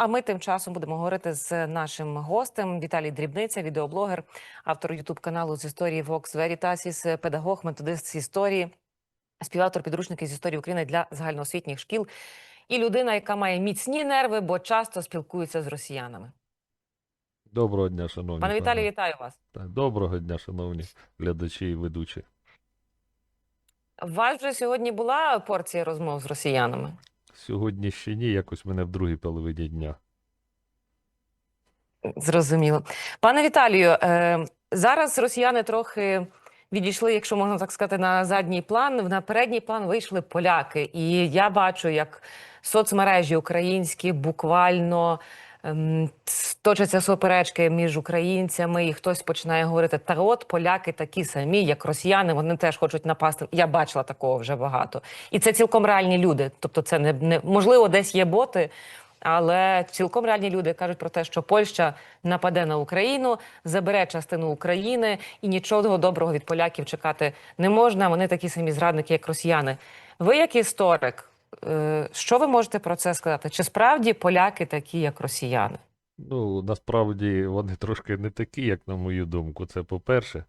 А ми тим часом будемо говорити з нашим гостем Віталій Дрібниця, відеоблогер, автор Ютуб каналу з історії Vox Veritatis, педагог, методист з історії, співавтор підручників з історії України для загальноосвітніх шкіл і людина, яка має міцні нерви, бо часто спілкується з росіянами. Доброго дня, шановні. Пане Віталію, вітаю вас. Доброго дня, шановні глядачі і ведучі. У вас вже сьогодні була порція розмов з росіянами? Сьогодні ще ні, якось мене в другій половині дня. Зрозуміло. Пане Віталію, е, зараз росіяни трохи відійшли, якщо можна так сказати, на задній план. На передній план вийшли поляки. І я бачу, як соцмережі українські буквально точаться суперечки між українцями, і хтось починає говорити: та от поляки такі самі, як росіяни, вони теж хочуть напасти. Я бачила такого вже багато. І це цілком реальні люди. Тобто, це не, не можливо, десь є боти. Але цілком реальні люди кажуть про те, що Польща нападе на Україну, забере частину України, і нічого доброго від поляків чекати не можна. Вони такі самі зрадники, як росіяни. Ви, як історик, що ви можете про це сказати? Чи справді поляки такі, як росіяни? Ну, насправді вони трошки не такі, як на мою думку. Це по-перше.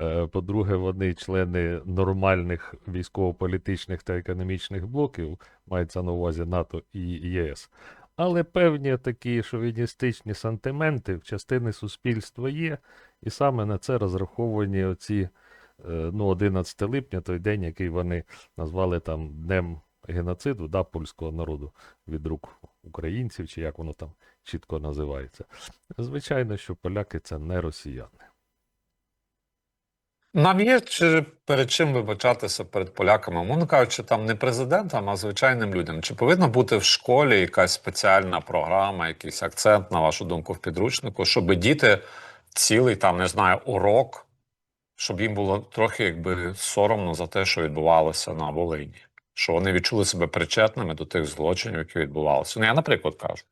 Е, По-друге, вони члени нормальних військово-політичних та економічних блоків, мається на увазі НАТО і ЄС. Але певні такі шовіністичні сантименти в частини суспільства є, і саме на це розраховані оці е, ну, 11 липня, той день, який вони назвали там Днем геноциду да, польського народу від рук українців, чи як воно там чітко називається. Звичайно, що поляки це не росіяни. Нам є чи перед чим вибачатися перед поляками, умовно кажучи, там не президентам, а звичайним людям. Чи повинна бути в школі якась спеціальна програма, якийсь акцент, на вашу думку, в підручнику, щоб діти цілий там, не знаю, урок, щоб їм було трохи якби соромно за те, що відбувалося на Волині, що вони відчули себе причетними до тих злочинів, які відбувалися. Ну, я, наприклад, кажу.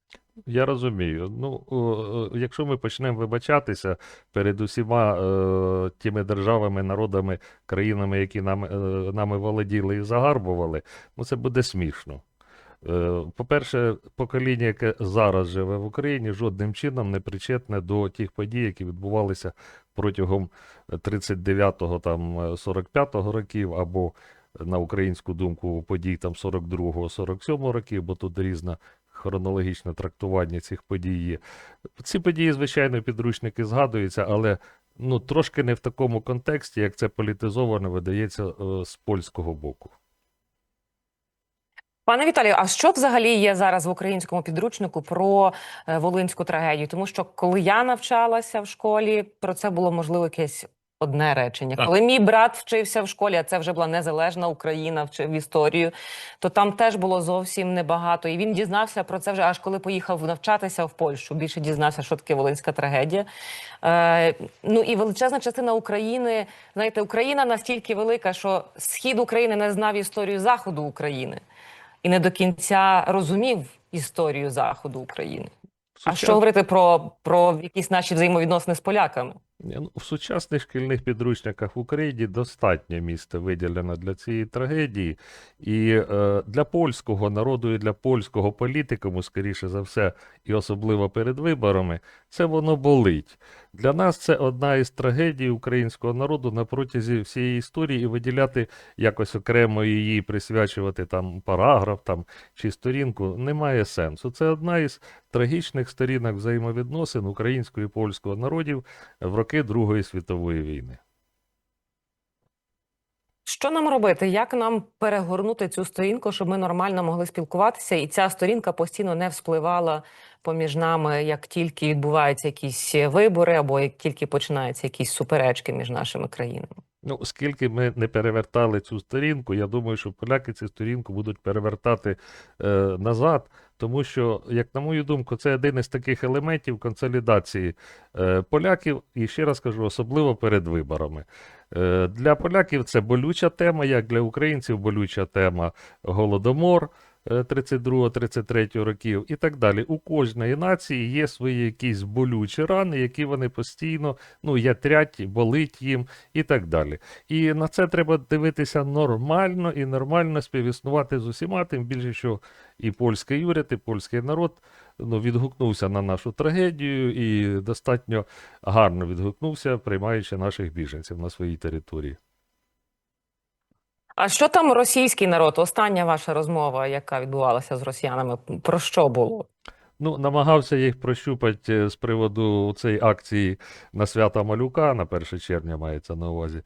Я розумію. Ну, якщо ми почнемо вибачатися перед усіма е, тими державами, народами, країнами, які нам, е, нами володіли і загарбували, ну це буде смішно. Е, по-перше, покоління, яке зараз живе в Україні, жодним чином не причетне до тих подій, які відбувалися протягом 39-го, там, е, 45-го років, або на українську думку подій там 42-го, 47-го років, бо тут різна хронологічне трактування цих подій є. Ці події, звичайно, підручники згадуються, але ну, трошки не в такому контексті, як це політизовано видається е, з польського боку. Пане Віталію, а що взагалі є зараз в українському підручнику про е, волинську трагедію? Тому що коли я навчалася в школі, про це було можливо якесь одне речення. Так. Коли мій брат вчився в школі, а це вже була незалежна Україна, вчив історію, то там теж було зовсім небагато. І він дізнався про це вже аж коли поїхав навчатися в Польщу. Більше дізнався, що таке волинська трагедія. Е, ну і величезна частина України, знаєте, Україна настільки велика, що схід України не знав історію заходу України і не до кінця розумів історію заходу України. А що говорити про, про якісь наші взаємовідносини з поляками? Ну, В сучасних шкільних підручниках в Україні достатньо місця виділено для цієї трагедії. І е, для польського народу, і для польського політикуму, скоріше за все, і особливо перед виборами, це воно болить. Для нас це одна із трагедій українського народу на протязі всієї історії, і виділяти якось окремо її, присвячувати там параграф там, чи сторінку немає сенсу. Це одна із трагічних сторінок взаємовідносин українського і польського народів в роки Другої світової війни. Що нам робити? Як нам перегорнути цю сторінку, щоб ми нормально могли спілкуватися, і ця сторінка постійно не вспливала поміж нами, як тільки відбуваються якісь вибори, або як тільки починаються якісь суперечки між нашими країнами? Ну, оскільки ми не перевертали цю сторінку, я думаю, що поляки цю сторінку будуть перевертати е, назад, тому що, як на мою думку, це один із таких елементів консолідації е, поляків, і ще раз кажу, особливо перед виборами. Е, для поляків це болюча тема, як для українців болюча тема Голодомор. 32-33 років і так далі. У кожної нації є свої якісь болючі рани, які вони постійно ну, ятрять, болить їм і так далі. І на це треба дивитися нормально і нормально співіснувати з усіма, тим більше, що і польський уряд, і польський народ ну, відгукнувся на нашу трагедію і достатньо гарно відгукнувся, приймаючи наших біженців на своїй території. А що там російський народ? Остання ваша розмова, яка відбувалася з росіянами, про що було? Ну, намагався їх прощупати е, з приводу цієї акції на свята Малюка, на 1 червня мається на увазі.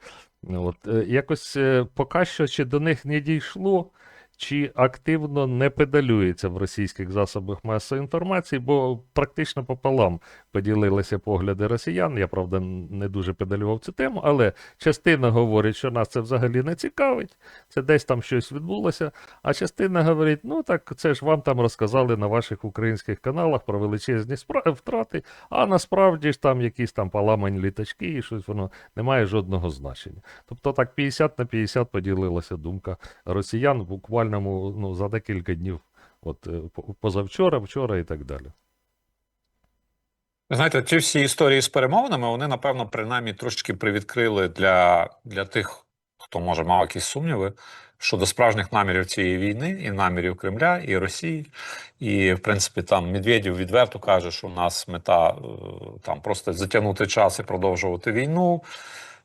От, е, якось е, поки що чи до них не дійшло, чи активно не педалюється в російських засобах масової інформації, бо практично пополам поділилися погляди росіян. Я, правда, не дуже педалював цю тему, але частина говорить, що нас це взагалі не цікавить, це десь там щось відбулося. А частина говорить: ну так це ж вам там розказали на ваших українських каналах про величезні втрати, а насправді ж там якісь там поламані літачки і щось воно не має жодного значення. Тобто так 50 на 50 поділилася думка росіян в буквальному ну, за декілька днів, от е, позавчора, вчора і так далі. Знаєте, ці всі історії з перемовинами, вони, напевно, принаймні трошки привідкрили для, для тих, хто може мав якісь сумніви щодо справжніх намірів цієї війни і намірів Кремля і Росії. І, в принципі, там Медведєв відверто каже, що у нас мета е, там просто затягнути час і продовжувати війну.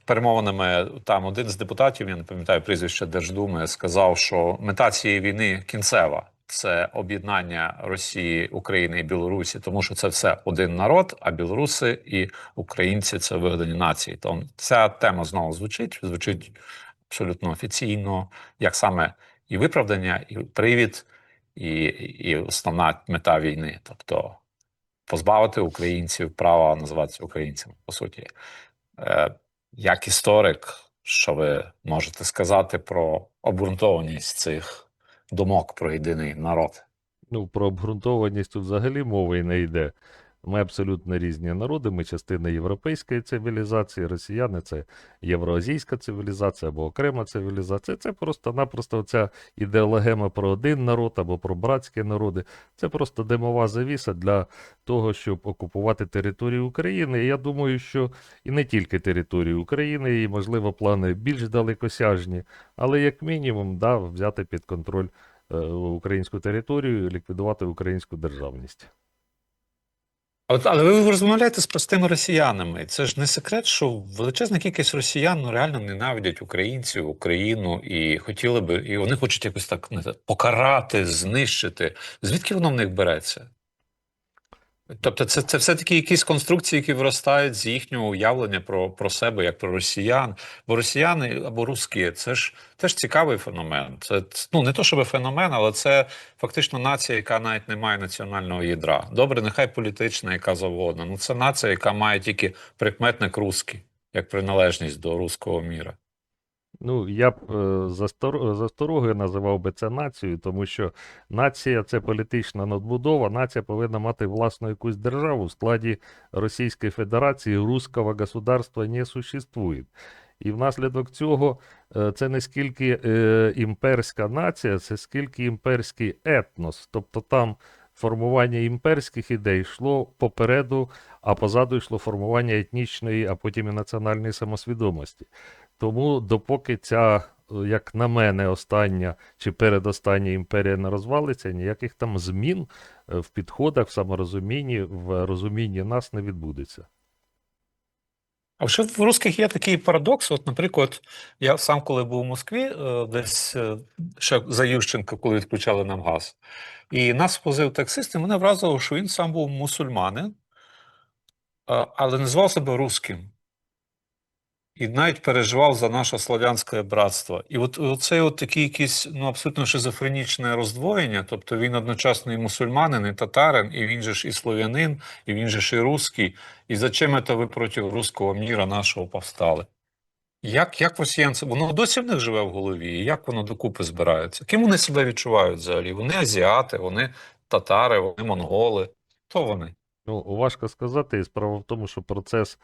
Перемовинами там один з депутатів, я не пам'ятаю прізвище Держдуми, сказав, що мета цієї війни кінцева. Це об'єднання Росії, України і Білорусі, тому що це все один народ, а білоруси і українці це вигадані нації. Тому ця тема знову звучить, звучить абсолютно офіційно, як саме і виправдання, і привід, і, і основна мета війни, тобто позбавити українців права називатися українцями, по суті. Е, як історик, що ви можете сказати про обґрунтованість цих думок про єдиний народ? Ну, про обґрунтованість тут взагалі мови не йде. Ми абсолютно різні народи, ми частина європейської цивілізації, росіяни це євроазійська цивілізація або окрема цивілізація. Це просто-напросто ця ідеологема про один народ або про братські народи. Це просто димова завіса для того, щоб окупувати територію України. І я думаю, що і не тільки територію України, і, можливо, плани більш далекосяжні, але як мінімум да, взяти під контроль е, українську територію, ліквідувати українську державність. От, але ви розмовляєте з простими росіянами. Це ж не секрет, що величезна кількість росіян ну, реально ненавидять українців, Україну і хотіли би, і вони хочуть якось так не покарати, знищити. Звідки воно в них береться? Тобто, це, це все-таки якісь конструкції, які виростають з їхнього уявлення про, про себе, як про росіян. Бо росіяни або русські це ж теж цікавий феномен. Це ну не то, щоб феномен, але це фактично нація, яка навіть не має національного ядра. Добре, нехай політична, яка завгодно. Ну це нація, яка має тільки прикметник русський, як приналежність до руського міра. Ну, я б е, застор- називав би це нацією, тому що нація це політична надбудова. Нація повинна мати власну якусь державу. В складі Російської Федерації русского государства не существує. І внаслідок цього е, це не скільки е, імперська нація, це скільки імперський етнос. Тобто там формування імперських ідей йшло попереду, а позаду йшло формування етнічної, а потім і національної самосвідомості. Тому допоки ця, е, як на мене, остання чи передостання імперія не розвалиться, ніяких там змін е, в підходах, в саморозумінні, в розумінні нас не відбудеться. А ще в русських є такий парадокс. От, наприклад, я сам, коли був у Москві, е, десь ще за Ющенка, коли відключали нам газ, і нас возив таксист, і мене вразило, що він сам був мусульманин, але назвав себе русським. І навіть переживав за наше слов'янське братство. І от оцей от такий якийсь ну, абсолютно шизофренічне роздвоєння, тобто він одночасно і мусульманин, і татарин, і він же ж і слов'янин, і він же ж і русський. І зачем це ви проти руського міра нашого повстали? Як, як росіян це воно досі в них живе в голові? І як воно докупи збирається? Ким вони себе відчувають взагалі? Вони азіати, вони татари, вони монголи. Хто вони? Ну, важко сказати. І справа в тому, що процес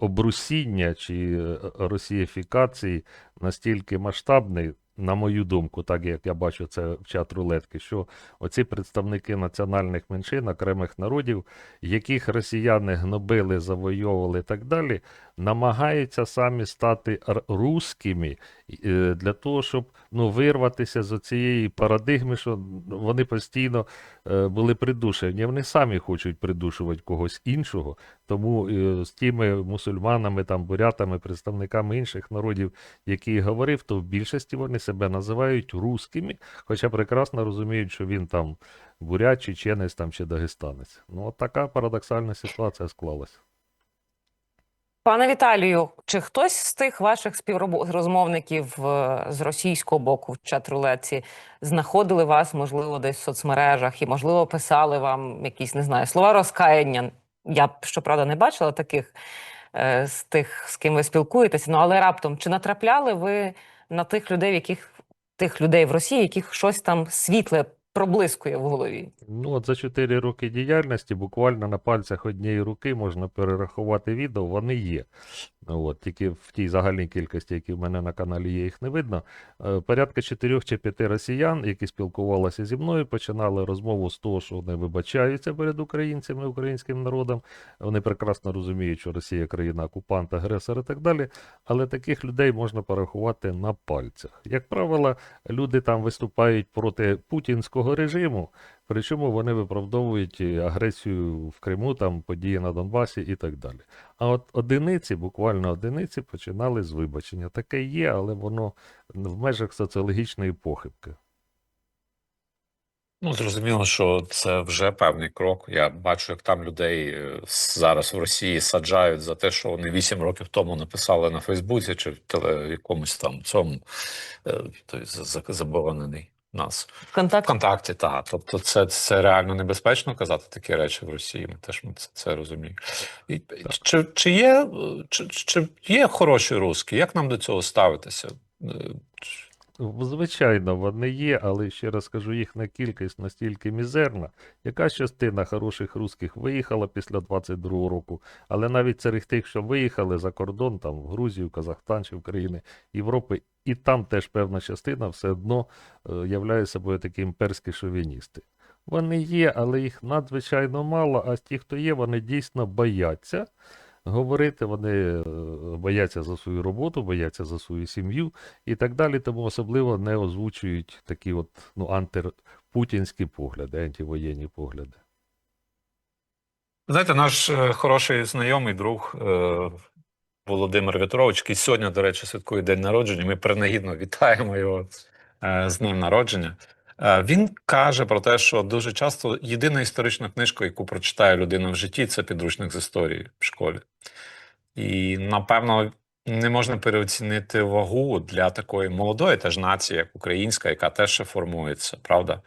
обрусіння чи росіяфікації росієфікації настільки масштабний, на мою думку, так як я бачу це в чат рулетки, що оці представники національних меншин, окремих народів, яких росіяни гнобили, завойовували і так далі, намагаються самі стати русскими е, для того, щоб ну, вирватися з цієї парадигми, що вони постійно е, були придушені. Вони самі хочуть придушувати когось іншого. Тому е, з тими мусульманами, там, бурятами, представниками інших народів, які говорив, то в більшості вони себе називають русскими, хоча прекрасно розуміють, що він там бурят, чеченець там, чи дагестанець. Ну, от така парадоксальна ситуація склалася. Пане Віталію, чи хтось з тих ваших співрозмовників е, з російського боку в чат-рулетці знаходили вас, можливо, десь в соцмережах і, можливо, писали вам якісь, не знаю, слова розкаяння? Я щоправда, не бачила таких е, з тих, з ким ви спілкуєтеся. Ну але раптом чи натрапляли ви на тих людей, в яких тих людей в Росії, яких щось там світле проблискує в голові? Ну, от за 4 роки діяльності буквально на пальцях однієї руки можна перерахувати відео, вони є. От, тільки в тій загальній кількості, які в мене на каналі є, їх не видно. Е, Порядка 4 чи 5 росіян, які спілкувалися зі мною, починали розмову з того, що вони вибачаються перед українцями, українським народом. Вони прекрасно розуміють, що Росія країна окупант, агресор і так далі. Але таких людей можна порахувати на пальцях. Як правило, люди там виступають проти путінського режиму, причому вони виправдовують агресію в Криму, там події на Донбасі і так далі. А от одиниці, буквально одиниці, починали з вибачення. Таке є, але воно в межах соціологічної похибки. Ну, зрозуміло, що це вже певний крок. Я бачу, як там людей е, зараз в Росії саджають за те, що вони вісім років тому написали на Фейсбуці чи в якомусь там цьому е, той за- за- заборонений нас. Контакт ВКонтакті, так. Тобто, це, це реально небезпечно казати такі речі в Росії. Ми теж ми це, це розуміємо. І, чи, чи, є, е, чи, чи є хороші русські? Як нам до цього ставитися? Звичайно, вони є, але ще раз кажу, їхня кількість настільки мізерна. Яка частина хороших русських виїхала після 22-го року, але навіть серед тих, що виїхали за кордон, там в Грузію, Казахстан чи в країни Європи, і там теж певна частина все одно е, являє собою такі імперські шовіністи. Вони є, але їх надзвичайно мало, а ті, хто є, вони дійсно бояться говорити, вони е, бояться за свою роботу, бояться за свою сім'ю і так далі, тому особливо не озвучують такі от ну, антипутінські погляди, антивоєнні погляди. Знаєте, наш е, хороший знайомий друг е, Володимир В'ятрович, який сьогодні, до речі, святкує день народження. Ми принагідно вітаємо його з днем народження. Е, він каже про те, що дуже часто єдина історична книжка, яку прочитає людина в житті, це підручник з історії в школі. І напевно не можна переоцінити вагу для такої молодої теж нації, як українська, яка теж ще формується, правда?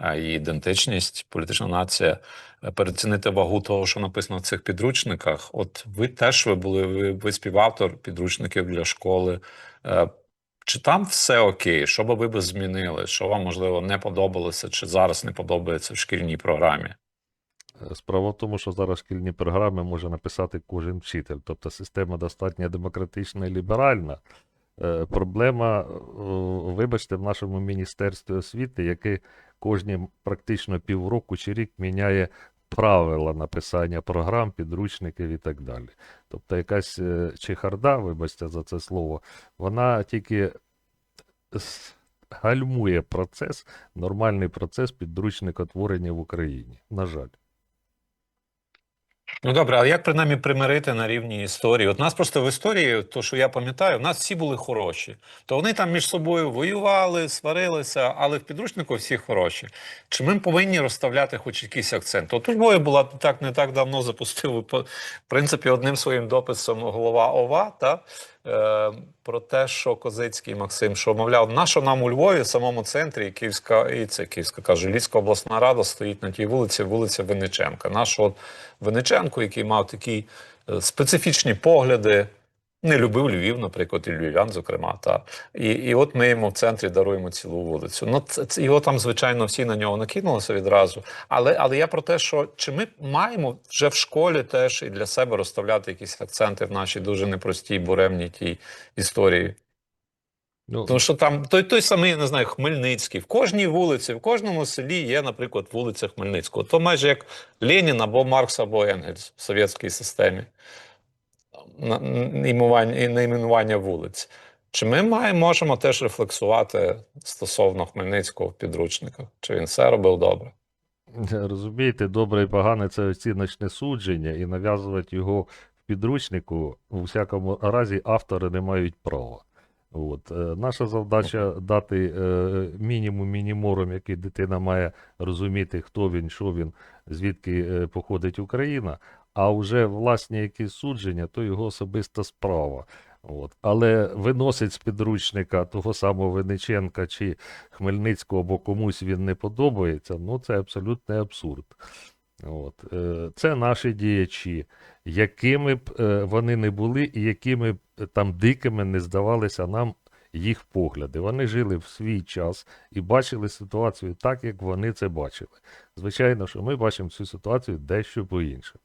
Е, Її ідентичність, політична нація е, переоцінити вагу того, що написано в цих підручниках. От ви теж ви були ви, ви співавтор підручників для школи. Чи там все окей? Що би ви змінили? Що вам можливо не подобалося, чи зараз не подобається в шкільній програмі? Е, Справа в тому, що зараз шкільні програми може написати кожен вчитель, тобто система достатньо демократична і ліберальна. Е, Проблема, е, вибачте, в нашому міністерстві освіти, яке кожні практично півроку чи рік міняє правила написання програм, підручників і так далі. Тобто якась е, чехарда, вибачте за це слово, вона тільки гальмує процес, нормальний процес підручникотворення в Україні. На жаль. Ну добре, а як принаймні примирити на рівні історії? От нас просто в історії, то що я пам'ятаю, в нас всі були хороші. То вони там між собою воювали, сварилися, але в підручнику всі хороші. Чи ми повинні розставляти хоч якийсь акцент? От моя була так не так давно запустив в принципі одним своїм дописом голова ОВА та е, про те, що Козицький Максим, що мовляв, на що нам у Львові, в самому центрі, і Київська, і це Київська каже, Львівська обласна рада стоїть на тій вулиці, вулиця Винниченка. Наш от Винниченко, який мав такі е, специфічні погляди, не любив Львів, наприклад, і львів'ян, зокрема. Та. І, і от ми йому в центрі даруємо цілу вулицю. Ну, це, його там, звичайно, всі на нього накинулися відразу. Але, але я про те, що чи ми маємо вже в школі теж і для себе розставляти якісь акценти в нашій дуже непростій буремній тій історії. Ну, Тому що там той, той самий, я не знаю, Хмельницький. В кожній вулиці, в кожному селі є, наприклад, вулиця Хмельницького. То майже як Ленін або Маркс, або Енгельс в совєтській системі. На- найменування, вулиць. Чи ми маємо, можемо теж рефлексувати стосовно Хмельницького в підручниках? Чи він все робив добре? Розумієте, добре і погане це оціночне судження, і нав'язувати його в підручнику у всякому разі автори не мають права. От. е, Наша завдача дати е, мінімум мінімором, який дитина має розуміти, хто він, що він, звідки е, походить Україна, а вже власні якісь судження, то його особиста справа. От. Але виносить з підручника того самого Винниченка чи Хмельницького, бо комусь він не подобається, ну це абсолютний абсурд. От. е, Це наші діячі, якими б е, вони не були і якими б е, там дикими не здавалися нам їх погляди. Вони жили в свій час і бачили ситуацію так, як вони це бачили. Звичайно, що ми бачимо цю ситуацію дещо по-іншому.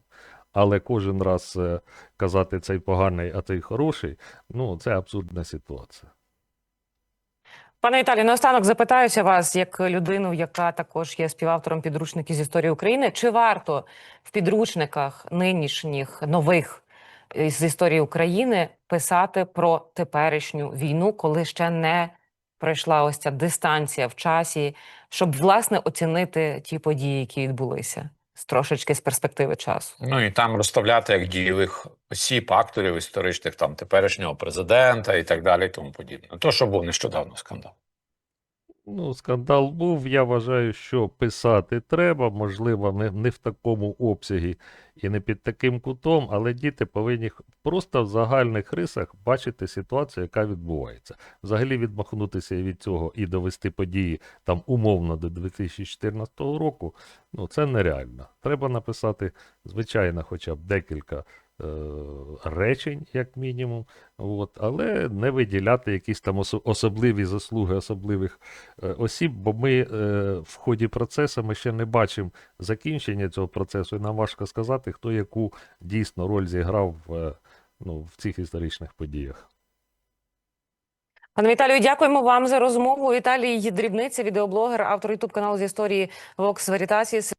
Але кожен раз е, казати цей поганий, а цей хороший, ну це абсурдна ситуація. Пане Віталію, наостанок запитаюся вас, як людину, яка також є співавтором підручників з історії України. Чи варто в підручниках нинішніх нових е, з історії України писати про теперішню війну, коли ще не пройшла ось ця дистанція в часі, щоб власне оцінити ті події, які відбулися трошечки з перспективи часу? Ну і там розставляти як дієвих осіб, акторів історичних, там теперішнього президента і так далі, і тому подібне. То, що був нещодавно скандал. Ну, скандал був. Я вважаю, що писати треба, можливо, не, не в такому обсягі і не під таким кутом, але діти повинні просто в загальних рисах бачити ситуацію, яка відбувається. Взагалі відмахнутися від цього і довести події там умовно до 2014 року, ну це нереально. Треба написати, звичайно, хоча б декілька речень, як мінімум, от, але не виділяти якісь там особливі заслуги особливих е, осіб, бо ми е, в ході процесу ми ще не бачимо закінчення цього процесу, і нам важко сказати, хто яку дійсно роль зіграв е, ну, в цих історичних подіях. Пане Віталію, дякуємо вам за розмову. Віталій Дрібниця, відеоблогер, автор ютуб каналу з історії Vox Veritatis.